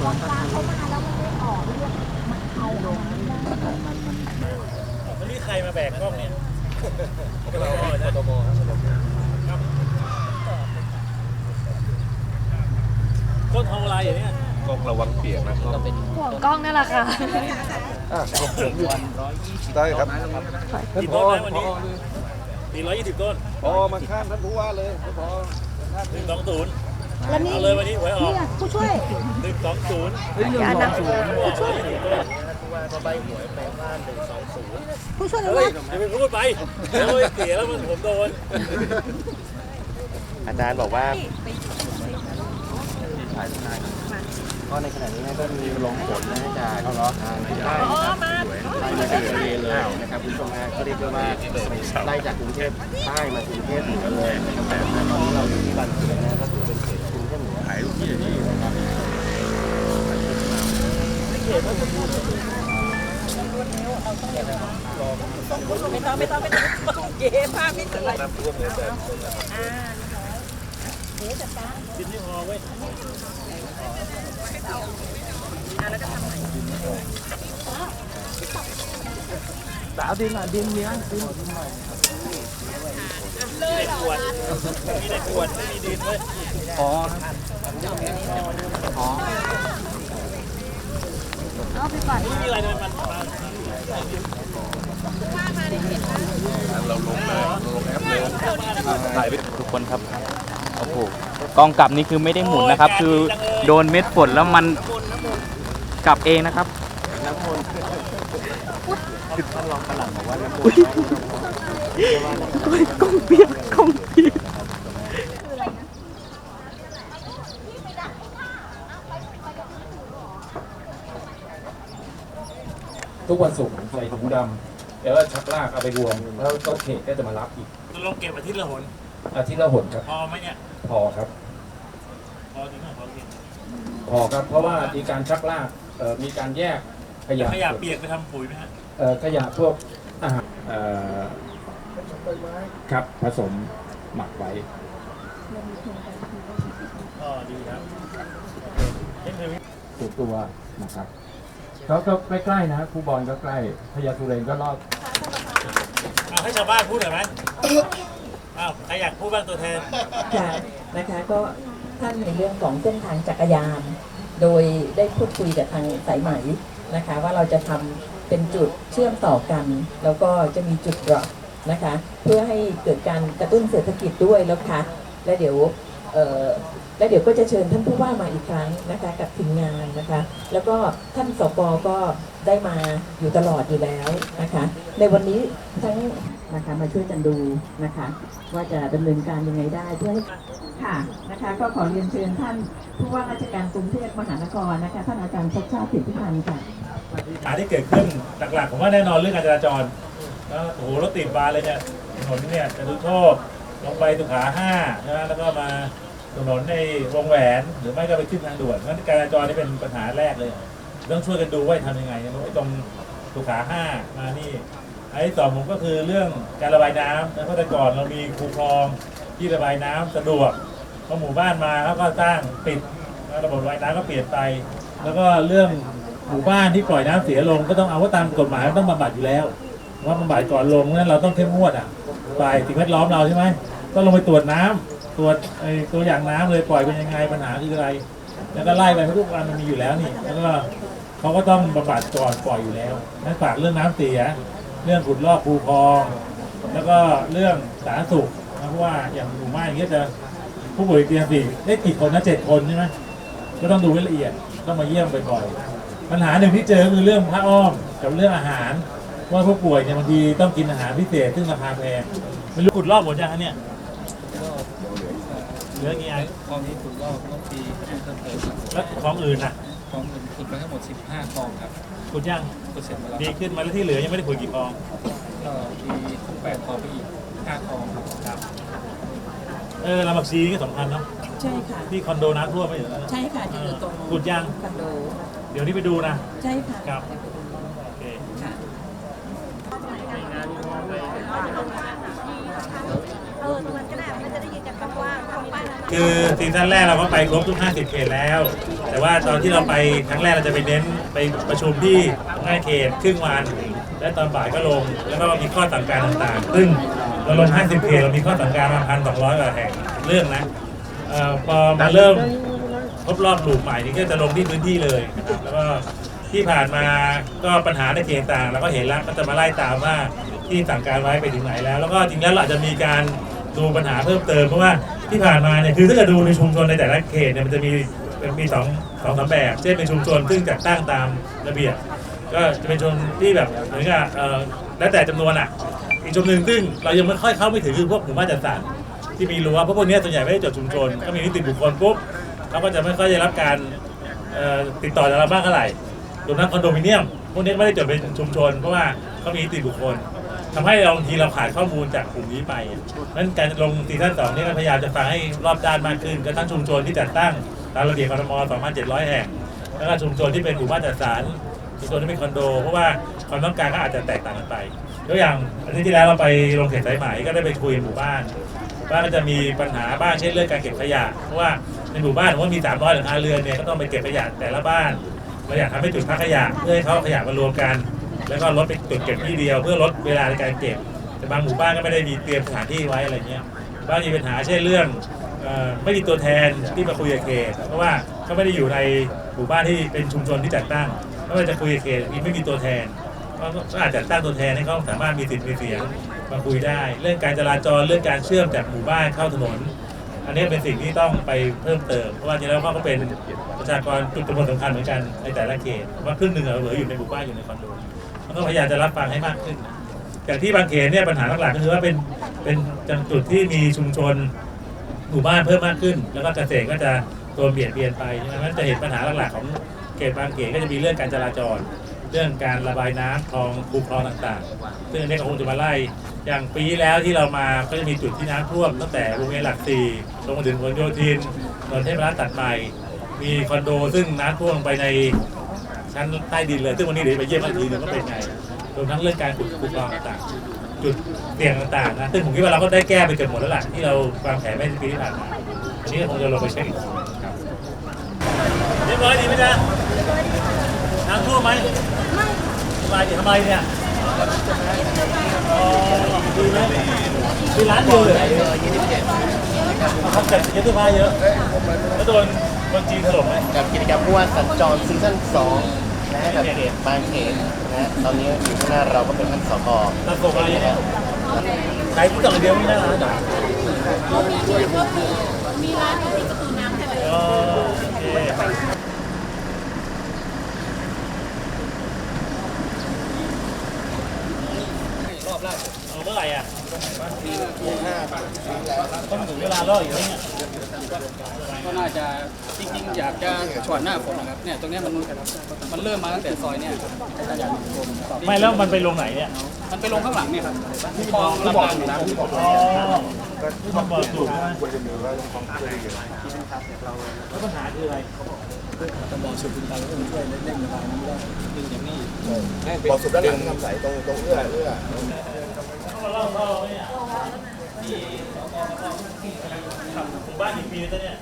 กองกลางเขามาแล้วมันไม่ออกเรื่องมันเอาลงไม่ได้วันนี้ใครมาแบกกล้องเนี่ยเรากทมครับก้นทองอะไรอย่างเนี้ยกล้องระวังเปียกนะกล้องห่วงกล้องนั่นแหละค่ะอะผมอยู่ได้ครับท่านกี่พต้อนนะวันนี้มีร้อยยี่สิบต้นพอมาข้างท่านผู้ว่าเลยท่านพอหนึ่งสองศูนย์ แล้วนี่เอาเลยวันนี้หวยออก เนี่ยผู้ช่วย หนึ่งสองศูนย์อย่านะผู้ช่วย ผู้ช่วยเลยเฮ้ยว่าอย่าไปพูดไปเดี๋ยวเสียแล้วมันผมโดนอาจารย์บอกว่าก็ในขณะนี้ก็มีลงฝนนะจากเขาล้อทางใต้ไล่มาจากทะเลเลยนะครับคุณผู้ชมฮะก็เรียกได้ว่าไล่จากกรุงเทพใต้มากรุงเทพเหนือเลยนะครับแต่ตอนนี้เราอยู่ที่บันเทิงนะ ต้องไม่ต้องไม่ต้องไม่ต้องเก๋ภาพไม่สวยอ่าเดี๋ยวจัดการกินไม่พอเว้ยสาวดินอะดินเนี้ยดินมีในขวดมีในขวดไม่มีดินเลยอ๋ออ๋อมีอะไรทำไมมัน เราลงเลยเราลงแอปเลยถ่ายไปทุกคนครับโอ้โหกล้องกลับนี่คือไม่ได้หมุนนะครับ คือโดนเม็ดฝนแล้วมันกลับเองนะครับน้ำมนต์ท่านรองปลัดบอกว่าน้ำมนต์โอ้ยกล้องเปียกกล้องเปียก ทุกวันศุกร์ใส่ถุงดำแล้วก็ชักลากเอาไปรวม แล้วก็เขตก็จะมารับอีกลงเก็บอาทิตย์ละหนอาทิตย์ละหนครับ พอไหมเนี่ย พอครับ พอถึงไหนพอเก็บพอครับ เพราะว่ามีการชักลากเอ่อมีการแยกขยะขยะเปียกไปทำปุ๋ยไหมฮะเอ่อขยะพวกอาหารเอ่อครับผสมหมักไว้ ก็ดีครับเช่นเดิมถูกตัวนะครับ เขาก็ใกล้ๆนะครูบอลก็ใกล้พญาสุเรนก็รอบเอาให้ชาวบ้านพูดหน่อยไหมอ้าวใครอยากพูดบ้างตัวแทน ค่ะนะคะก็ท่านในเรื่องของเส้นทางจักรยาน โดยได้พูดคุยกับทางสายไหมนะคะ ว่าเราจะทำเป็นจุดเชื่อมต่อกัน แล้วก็จะมีจุดดรอปนะคะ เพื่อให้เกิดการกระตุ้นเศรษฐกิจด้วยแล้วค่ะและเดี๋ยวเอ่อ และเดี๋ยวก็จะเชิญท่านผู้ว่ามาอีกครั้งนะคะกับทีมงานนะคะ แล้วก็ท่านสกก็ได้มาอยู่ตลอดอยู่แล้วนะคะ ในวันนี้ทั้งนะคะมาช่วยกันดูนะคะ ว่าจะดำเนินการยังไงได้เพื่อให้ค่ะนะคะก็ขอเรียนเชิญท่านผู้ว่าราชการกรุงเทพมหานครนะคะท่านอาจารย์ชัชชาติสิทธิพันธ์ค่ะปัญหาที่เกิดขึ้นหลักๆผมว่าแน่นอนเรื่องการจราจรแล้วโอ้โหรถติดบานเลยเนี่ยถนนเนี่ยจตุโชค ลงไปสุขาห้าใช่ไหมแล้วก็มาถนนในวงแหวนหรือไม่ก็ไปขึ้นทางด่วนงั้นการจราจรนี่เป็นปัญหาแรกเลยต้องช่วยกันดูว่าทำยังไงไอ้ตรงสุขาห้ามานี่ไอ้ต่อผมก็คือเรื่องการระบายน้ำนะเพราะแต่ก่อนเรามีคูคลองที่ระบายน้ำสะดวกพอหมู่บ้านมาเขาก็สร้างปิดระบบระบายน้ำก็เปลี่ยนไป แล้วก็เรื่องหมู่บ้านที่ปล่อยน้ำเสียลงก็ต้องเอาว่าตามกฎหมายต้องบำบัดอยู่แล้วว่าบำบัดก่อนลงนั้นเราต้องเข้มงวดอะ ฝ่ายสิ่งแวดล้อมเราใช่ไหมต้องลงไปตรวจน้ำตรวจไอ้ตัวอย่างน้ำเลยปล่อยเป็นยังไงปัญหาคืออะไร แล้วก็ไล่ไปเพราะทุกวันมันมีอยู่แล้วนี่แล้วก็เขาก็ต้องบำบัดก่อนปล่อยอยู่แล้วนั่นฝากเรื่องน้ำเสีย เรื่องขุดลอกคูคลอง แล้วก็เรื่องสาธารณสุขนะเพราะว่าอย่างหมู่บ้านอย่างเงี้ยจะผู้ป่วยเตียงสี่ได้กี่คนนะเจ็ดคนใช่ไหมก็ต้องดูให้ละเอียดต้องมาเยี่ยมบ่อยๆปัญหาหนึ่งที่เจอคือเรื่องผ้าอ้อมกับเรื่องอาหาร ว่าผู้ป่วยเนี่ยบางทีต้องกินอาหารพิเศษซึ่งราคาแพงไม่รู้ขุดรอบหมดยังฮะเนี่ยเหลือกี่อันกองนี้ขุดรอบเมื่อปีที่เพิ่มเติมครับแล้วของอื่นน่ะกองอื่นขุดไปทั้งหมด 15กองครับขุดยังขุดเสร็จหมดแล้วดีครับขึ้นมาแล้วที่เหลือยังไม่ได้ขุดกี่กองก็มีขุดแปดกองไปอีก5กองครับเออลำบักซีนี่ก็สำคัญเนาะใช่ค่ะที่คอนโดน้ำท่วมไม่เหรอใช่ค่ะจะอยู่ตรงขุดยังคอนโด เดี๋ยวนี้ไปดูนะ ใช่ค่ะครับ โอเค ค่ะ เอตรงนั้นก็ได้มันจะได้ยินกันกว้างๆของบ้าคือซีซั่นแรกเราก็ไปครบทุก 50 เขตแล้ว แต่ว่าตอนที่เราไปครั้งแรกเราจะไปเน้นไปประชุมที่หน้าเขตครึ่งวัน และตอนบ่ายก็ลง แล้วก็มีข้อสั่งการต่างๆ ซึ่งเราลง 50 เขตเรามีข้อสั่งการมาพันสองร้อยกว่าแห่งเรื่องนะเอ่อพอมาเริ่มครบรอบหลูกใหม่นี่ก็จะลงที่พื้นที่เลยนะครับแล้วก็ที่ผ่านมาก็ปัญหาในเขตต่างเราก็เห็นแล้วก็จะมาไล่ตามว่าที่สั่งการไว้ไปถึงไหนแล้ว แล้วก็จริงแล้วเราอาจจะมีการ ดูปัญหาเพิ่มเติมเพราะว่าที่ผ่านมาเนี่ยคือถ้าเกิดดูในชุมชนในแต่ละเขตเนี่ยมันจะมีมีสองสองสามแบบเช่นเป็นชุมชนซึ่งจัดตั้งตามระเบียบก็จะเป็นชนที่แบบเหมือนกับเออแล้วแต่จำนวนอะอีกชุมหนึ่งซึ่งเรายังไม่ค่อยเข้าไม่ถึงคือพวกหมู่บ้านจัดสรรที่มีรั้วเพราะพวกนี้ส่วนใหญ่ไม่ได้จดชุมชนก็มีนิติบุคคลปุ๊บเขาก็จะไม่ค่อยได้รับการติดต่อจากเราบ้างเท่าไหร่รวมทั้งคอนโดมิเนียมพวกนี้ไม่ได้จดเป็นชุมชน เพราะว่าเขามีนิติบุคคล ทำให้เราบางทีเราขาดข้อมูลจากกลุ่มนี้ไปเพราะนั้นการลงซีซั่นสองนี่ก็พยายามจะฟังให้รอบด้านมากขึ้นก็ทั้งชุมชนที่จัดตั้งตามระเบียบกทม2,700 แห่ง แล้วก็ชุมชนที่เป็นหมู่บ้านจัดสรรชุมชนที่เป็นคอนโด เพราะว่าความต้องการก็อาจจะแตกต่างกันไปยกอย่างอาทิตย์ที่แล้วเราไปลงเขตสายไหมก็ได้ไปคุยหมู่บ้านหมู่บ้านก็จะมีปัญหาบ้างเช่นเรื่องการเก็บขยะเพราะว่าในหมู่บ้านผมว่ามี300หลังคาเรือนเนี่ยก็ต้องไปเก็บขยะแต่ละบ้านเราอยากทำให้จุดพักขยะเพื่อให้เขาขยะมารวมกัน แล้วก็รถไปจุดเก็บที่เดียวเพื่อลดเวลาในการเก็บ แต่บางหมู่บ้านก็ไม่ได้มีเตรียมสถานที่ไว้อะไรเงี้ยบ้านมีปัญหาเช่นเรื่องออไม่มีตัวแทนที่มาคุยกับเขตเพราะว่าเขาไม่ได้อยู่ในหมู่บ้านที่เป็นชุมชนที่จัดตั้งไม่ว่าจะคุยกับเขตไม่มีตัวแทนก็อาจจะตั้งตัวแทนให้เขาสามารถมีสิทธิ์มีเสียงมาคุยได้ เรื่องการจราจรเรื่องการเชื่อมจากหมู่บ้านเข้าถนน อันนี้เป็นสิ่งที่ต้องไปเพิ่มเติมเพราะว่าจริงแล้วเขาก็เป็นประชากรจุดจำนวนสำคัญเหมือนกันในแต่ละเขตว่าครึ่งหนึ่งเหลืออยู่ในหมู่บ้านอยู่ในคอนโด มันก็พยายามจะรับฟังให้มากขึ้นอย่างที่บางเขตเนี่ยปัญหาหลักๆก็คือว่าเป็นเป็นจุดที่มีชุมชนหมู่บ้านเพิ่มมากขึ้น แล้วก็เกษตรก็จะตัวเบียดเบียนไปใช่ไหมมันจะเห็นปัญหาหลักๆของเขตบางเขตก็จะมีเรื่องการจราจร เรื่องการระบายน้ำคลองคูคลองต่างๆ ซึ่งอันนี้ก็คงจะมาไล่อย่างปีแล้วที่เรามาก็จะมีจุดที่น้ำท่วมตั้งแต่วงเวียนหลักสี่ลงมาถึงพหลโยธินถนนเทพรัตน์ตัดใหม่มีคอนโดซึ่งน้ำท่วมไปใน ชั้นใต้ดินเลย ซึ่งวันนี้เดี๋ยวไปเยี่ยมอีกทีนึงว่าเป็นไงรวมทั้งเรื่องการขุดคูคลองต่างจุดเสี่ยงต่างๆนะซึ่งผมคิดว่าเราก็ได้แก้ไปเกือบหมดแล้วล่ะที่เราวางแผนไว้ในปีที่ผ่านมาอันนี้คงจะลงไปเช็คอีกครับเรียบร้อยดีไหมจ๊ะน้ำท่วมไหมไม่สบายดีทำไมเนี่ยอ๋อดีไหมมีร้านเดียวเลยเขาจัดเยอะตัวผ้าเยอะแล้วโดนคนจีนถล่มไหมกับกิจกรรมผู้ว่าสัญจรซีซั่น2นะ ฮะกับเขตบางเขตนะฮะตอนนี้อยู่ข้างหน้าเราก็เป็นท่านสกตะโกนมาอย่างเงี้ยขายผู้ต่างเดียวไม่ได้ร้านเหรอมีร้านอยู่ที่ประตูน้ำใช่ไหมอ๋อโอเค อบแรกเอาเมื่อไหร่อะต้องถึงเวลารอบอยู่แล้วเนี่ยก็น่าจะจริงๆอยากจะก่อนหน้าฝนนะครับเนี่ยตรงเนี้ยมันมันเริ่มมาตั้งแต่ซอยเนี่ยครับไม่แล้วมันไปลงไหนเนี่ยมันไปลงข้างหลังเนี่ยครับคลองลำบางอยู่นะอ๋อที่มันบอกถูกใช่ไหมแล้วปัญหาคืออะไรต้องบอกสุดคุณตาก็ช่วยเล่นๆระบายน้ำได้ ดึงอย่างนี้บอกสุดด้านหลังทำใสตรงตรงเอื้อเอื้อต้องมาเล่าเล่าเนี่ยหมู่บ้านกี่ปีแล้วเนี่ย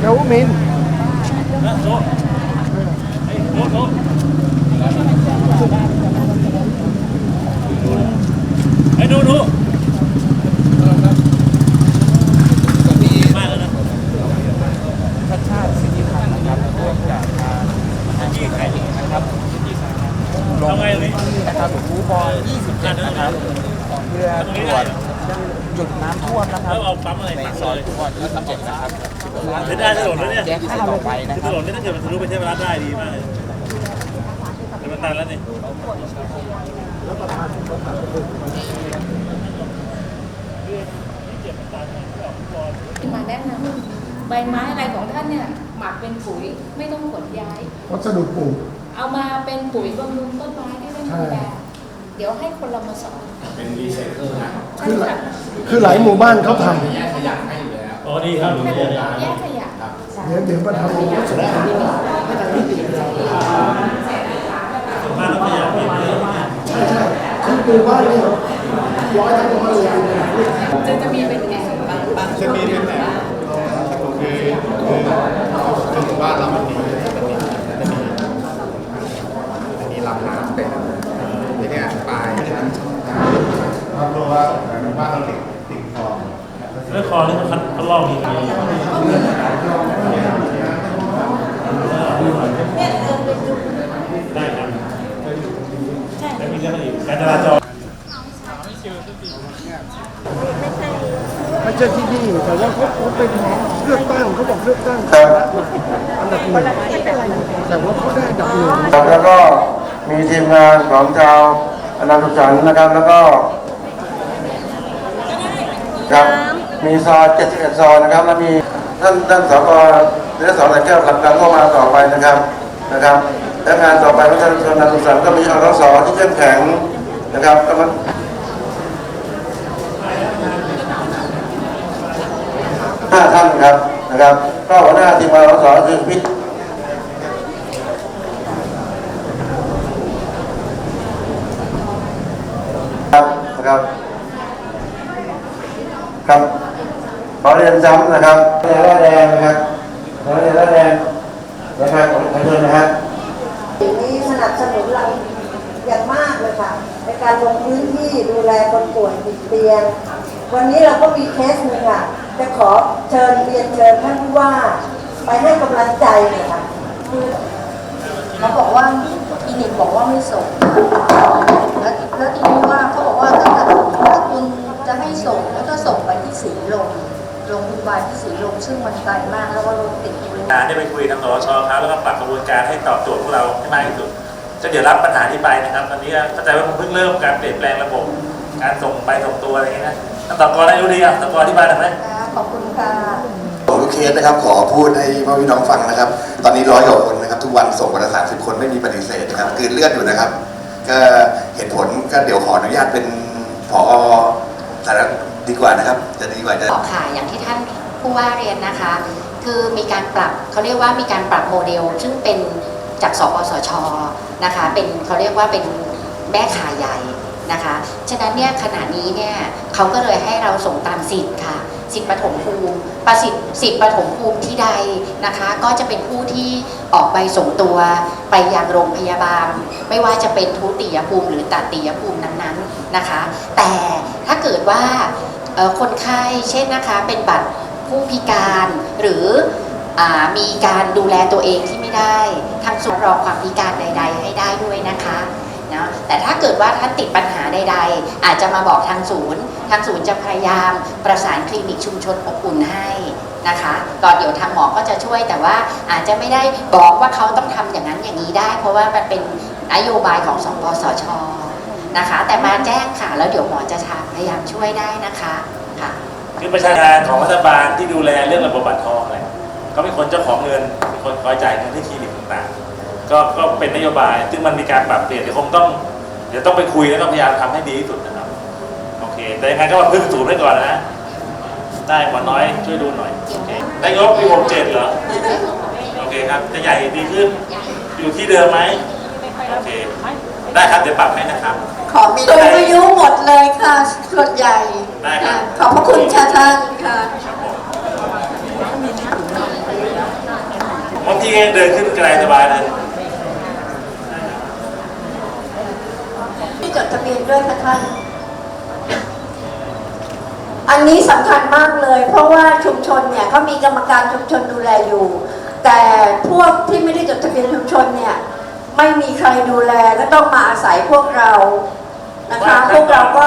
เดี๋ยวมินโซไอ้โซโซไอ้หนูหนูมากแล้วนะ ชาติชาติสิทธิพั นธ์นะครับร่วมกับทางที่ใครนะครับทำไงตรงนี้นะครับคูบอล27นะครับเพื่อตรวจจุดน้ำท่วมนะครัแล้บวเอาปั๊มอะไรในปักซอยเลยคูบอล27นะครับไม่ได้ถนนแล้วเนี่ยแยกที่ต่อไปนะคือคถรับนนนี่ถ้าเกิดมันทะลุไปเทพรัตน์ได้ดีมากเลยแต่มันตันแล้วนี่มาแนะนำ ใบไม้อะไรของท่านเนี่ยหมักเป็นปุ๋ยไม่ต้องขนย้าย วัสดุปลูก เอามาเป็นปุ๋ยบำรุงต้นไม้ที่ไม่ดูแลเดี๋ยวให้คนเรามาสอนเป็นรีไซเคิลนะใช่ค่ะคือหลายหมู่บ้านเขาทอ๋อดีครับแยกขยะำเดี๋ยวเดี๋ยวมาทำวัสดุปลูกส่วนมากเราขยันเปลี่ยนเลยใช่ใช่คือหมู่บ้านเนี่ยร้อยทั้งร้อยเลย จะจะมีเป็นแอ่งบางบางช่วงอยู่บ้าง คือคือคือหมู่บ้าน เรามันมีมันมีมันมีมันมีลำน้ำเป็นทีเนี้ยปลายเรารู้ว่าบ้านเราติดติดคลองเรื่องคอนี่เขาเขาลอกมีไหมได้ครับแล้วมีเรื่องอะไรอีกการจราจร ไม่ใช่ที่นี่แต่ว่าเขาเขาเป็นเลือกตั้งเขาบอกเลือกตั้งชนะอันดับหนึ่งแต่ว่าเขาได้อันดับหนึ่งแล้วก็มีทีมงานของชาวอนันตุสันนะครับแล้วก็ครับมีซอย71ซอยนะครับแล้วมีท่านท่านสกเรือสอนแต่แก้วหลักการเข้ามาต่อไปนะครับนะครับและงานต่อไปของท่านอนันตุสันก็มีอรสที่เข้มแข็งนะครับก็มันห้าท่านครับ นะครับก็หัวหน้าทีมงานอรสคือพิครับนะครับครับขอเรียนซ้ำนะครับเรียนระแดงนะครับขอเรียนระแดงนะครับขอเชิญนะครับนี้สนับสนุนเราอย่างมากเลยค่ะ ในการลงพื้นที่ดูแลคนป่วยติดเตียง วันนี้เราก็มีเคสหนึ่งค่ะ จะขอเชิญเรียนเชิญท่านผู้ว่า ไปให้กำลังใจหน่อยค่ะคือเขาบอกว่าคลินิกบอกว่าไม่ส่ง แล้วแล้วทีนี้ว่าเขาบอกว่าถ้าเกิดถ้าคุณจะให้ส่งแล้วก็ส่งไปที่สีลมโรงพยาบาลที่สีลมซึ่งมันไกลมากแล้วก็รถติดอยู่การได้ไปคุยทางสวชครับแล้วก็ปรับกระบวนการให้ตอบโจทย์พวกเราให้มากที่สุดจะเดี๋ยวรับปัญหาที่ไปนะครับ ตอนนี้เข้าใจว่าผมเพิ่งเริ่มการเปลี่ยนแปลงระบบ การส่งไปส่งตัวอะไรอย่างเงี้ยนะท่านตอบกรได้รู้ดีอะตอบกรอธิบายหน่อยไหมข อบคุณค่ะของทุกเคสนะครับขอพูดให้พ่อพี่น้องฟังนะครับ ตอนนี้ร้อยกว่าคนนะครับ ทุกวันส่งวันละสามสิบคนไม่มีปฏิเสธนะครับกลืนเลือดอยู่นะครับ ก็เหตุผลก็เดี๋ยวขออนุญาตเป็นผอสารดีกว่านะครับ จะดีกว่าจะค่ะอย่างที่ท่านผู้ว่าเรียนนะคะ คือมีการปรับเขาเรียกว่ามีการปรับโมเดล ซึ่งเป็นจากสปสชนะคะ เป็นเขาเรียกว่าเป็นแม่ขายใหญ่นะคะ ฉะนั้นเนี่ยขณะนี้เนี่ยเขาก็เลยให้เราส่งตามสิทธิ์ค่ะ สิทธิ์ปฐมภูมิประสิทธิ์สิทธิ์ปฐมภูมิที่ใดนะคะ ก็จะเป็นผู้ที่ออกใบส่งตัวไปยังโรงพยาบาล ไม่ว่าจะเป็นทุติยภูมิหรือตติยภูมินั้นๆนะคะ แต่ถ้าเกิดว่าคนไข้เช่นนะคะเป็นบัตรผู้พิการหรืออมีการดูแลตัวเองที่ไม่ได้ทางศูนรอความพิการใด ๆ ให้ได้ด้วยนะคะ นาะแต่ถ้าเกิดว่าท่านติดปัญหาใด ๆ อาจจะมาบอกทางศูนย์ ทางศูนย์จะพยายามประสานคลินิกชุมชนอบอุ่นให้นะคะก่อนเดี๋ยวทางหมอก็จะช่วยแต่ว่าอาจจะไม่ได้บอกว่าเขาต้องทำอย่างนั้นอย่างนี้ได้ เพราะว่ามันเป็นนโยบายของสปสชนะคะ แต่มาแจ้งค่ะ แล้วเดี๋ยวหมอจะทำพยายามช่วยได้นะคะค่ะคือประชาการของรัฐบาลที่ดูแลเรื่องระบบบัตรทองอะไรเขาเป็นคนเจ้าของเงินเป็นคนคอยจ่ายเงินที่คลินิกต่างๆ ก็ก็เป็นนโยบาย ซึ่งมันมีการปรับเปลี่ยนเดี๋ยวคงต้องเดี๋ยวต้องไปคุยแล้วก็พยายามทำให้ดีที่สุดนะครับ โอเค แต่ยังไงก็มาพึ่งศูนย์ไว้ก่อนนะ ได้หมอน้อยช่วยดูหน่อย โอเคนายกปีหกเจ็ดเหรอ โอเคครับ จะใหญ่ดีขึ้น อยู่ที่เดิมไหม โอเค ได้ครับ เดี๋ยวปรับให้นะครับ ขอมีคนอายุหมดเลยค่ะ ส่วนใหญ่ได้ครับ ขอบพระคุณค่ะท่านค่ะบางทีก็ยังเดินขึ้นไกลสบายเลย ที่จดทะเบียนด้วยค่ะท่าน อั นนี้สำคัญมากเลย เพราะว่าชุมชนเนี่ยเขามีกรรมการชุมชนดูแลอยู่ แต่พวกที่ไม่ได้จดทะเบียนชุมชนเนี่ยไม่มีใครดูแลก็ต้องมาอาศัยพวกเรานะคะ พวกเราก็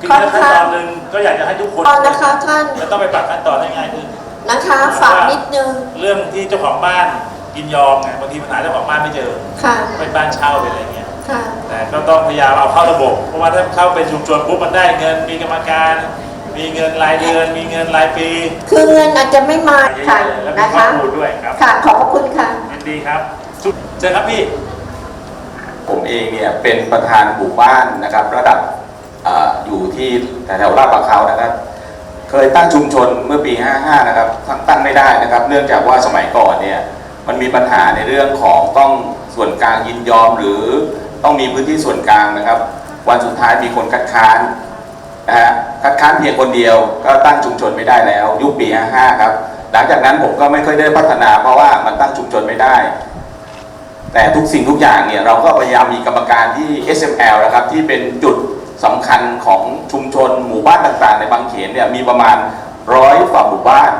คือขั้นตอนหนึ่งก็อยากจะให้ทุกคนตอนนะคะท่านจะต้องไปปรับขั้นตอนให้ง่ายขึ้นนะคะฝากนิดนึงเรื่องที่เจ้าของบ้านยินยอมไงบางทีปัญหาเจ้าของบ้านไม่เจอค่ะเป็นบ้านเช่าเป็นอะไรเงี้ยค่ะแต่ก็ต้องพยายามเอาเข้าระบบ เพราะว่าถ้าเข้าเป็นชุมชนปุ๊บมันได้เงินมีกรรมการ มีเงินรายเดือน มีเงินรายปีคือเงินอาจจะไม่มาค่ะแล้วมีนะข้อคะมูลด้วยครับค่ะขอบพระคุณค่ะ ยินดีครับสุดเจอครับพี่ ผมเองเนี่ยเป็นประธานหมู่บ้านนะครับ ระดับเอออยู่ที่แถวๆลาดปะเขานะครับ เคยตั้งชุมชนเมื่อปี 55 นะครับตั้งตั้งไม่ได้นะครับ เนื่องจากว่าสมัยก่อนเนี่ยมันมีปัญหาในเรื่องของต้องส่วนกลางยินยอมหรือต้องมีพื้นที่ส่วนกลางนะครับ วันสุดท้ายมีคนคัดค้าน นะฮะคัดค้านเพียงคนเดียวก็ตั้งชุมชนไม่ได้แล้ว ยุคปี 55 ครับ หลังจากนั้นผมก็ไม่ค่อยได้พัฒนาเพราะว่ามันตั้งชุมชนไม่ได้ แต่ทุกสิ่งทุกอย่างเนี่ยเราก็พยายามมีกรรมการที่ SML นะครับที่เป็นจุดสำคัญของชุมชนหมู่บ้านต่างๆ ในบางเขนเนี่ยมีประมาณร้อยกว่าหมู่บ้าน